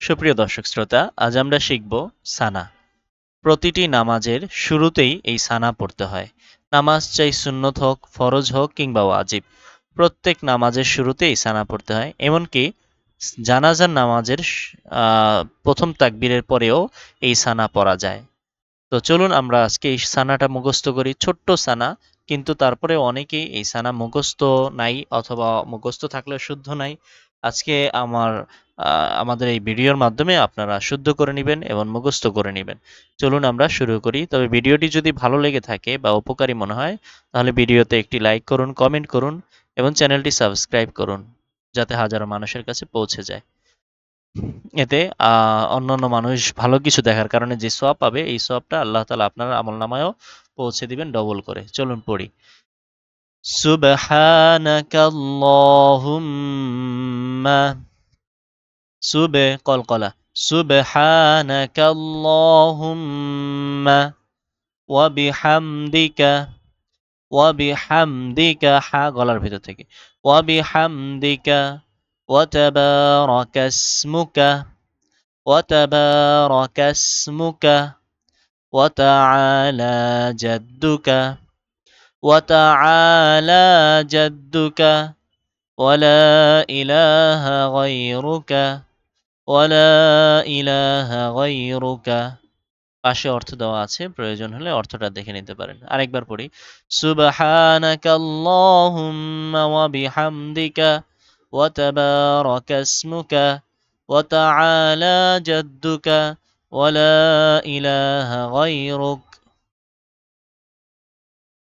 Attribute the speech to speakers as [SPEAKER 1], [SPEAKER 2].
[SPEAKER 1] সুপ্রিয় দর্শক শ্রোতা, আজ আমরা শিখব সানা। প্রতিটি নামাজের শুরুতেই এই সানা পড়তে হয়। নামাজ চাই সুন্নত হোক, ফরজ হোক কিংবা ওয়াজিব। প্রত্যেক নামাজের শুরুতে এই সানা পড়তে হয়। এমনকি জানাজার নামাজের প্রথম তাকবীরের পরেও এই সানা পড়া যায়। তো চলুন আমরা আজকে এই সানাটা মুখস্থ করি। ছোট্ট সানা, কিন্তু তারপরে অনেকেই এই সানা মুখস্থ নাই অথবা মুখস্থ থাকলে শুদ্ধ নাই। আজকে আমার আমাদের এই ভিডিওর মাধ্যমে আপনারা শুদ্ধ করে নেবেন এবং মুখস্থ করে নেবেন। চলুন আমরা শুরু করি। তবে ভিডিওটি যদি ভালো লেগে থাকে বা উপকারী মনে হয়, তাহলে ভিডিওতে একটি লাইক করুন, কমেন্ট করুন এবং চ্যানেলটি সাবস্ক্রাইব করুন, যাতে হাজারো মানুষের কাছে পৌঁছে যায়। এতে অন্যান্য মানুষ ভালো কিছু দেখার কারণে যে সওয়াব পাবে, এই সওয়াবটা আল্লাহ তালা আপনার আমল নামায়ও পৌঁছে দিবেন ডবল করে। চলুন পড়ি। সুবহানাকাল্লাহুম্মা সুবে কলকলা সুবহানাকাল্লাহুম্মা ওয়া বিহামদিকা ওয়া বিহামদিকা হা গলার ভিতর থেকে ওয়া বিহামদিকা ওয়া তাবারাকা ইসমুকা ওয়া তাবারাকা ইসমুকা ওয়া তাআলা জাদ্দুকা ওয়া তাআলা জাদ্দুকা ولا إله غيرك ওয়ালা ইলাহা গায়রুকা। পাশে অর্থ দেওয়া আছে, প্রয়োজন হলে অর্থটা দেখে নিতে পারেন। আরেকবার পড়ি, সুবহানাকাল্লাহুম্মা ওয়া বিহামদিকা ওয়া তাবারাকা ইসমুকা ওয়া তাআলা জাদ্দুকা ওয়া লা ইলাহা গায়রুকা।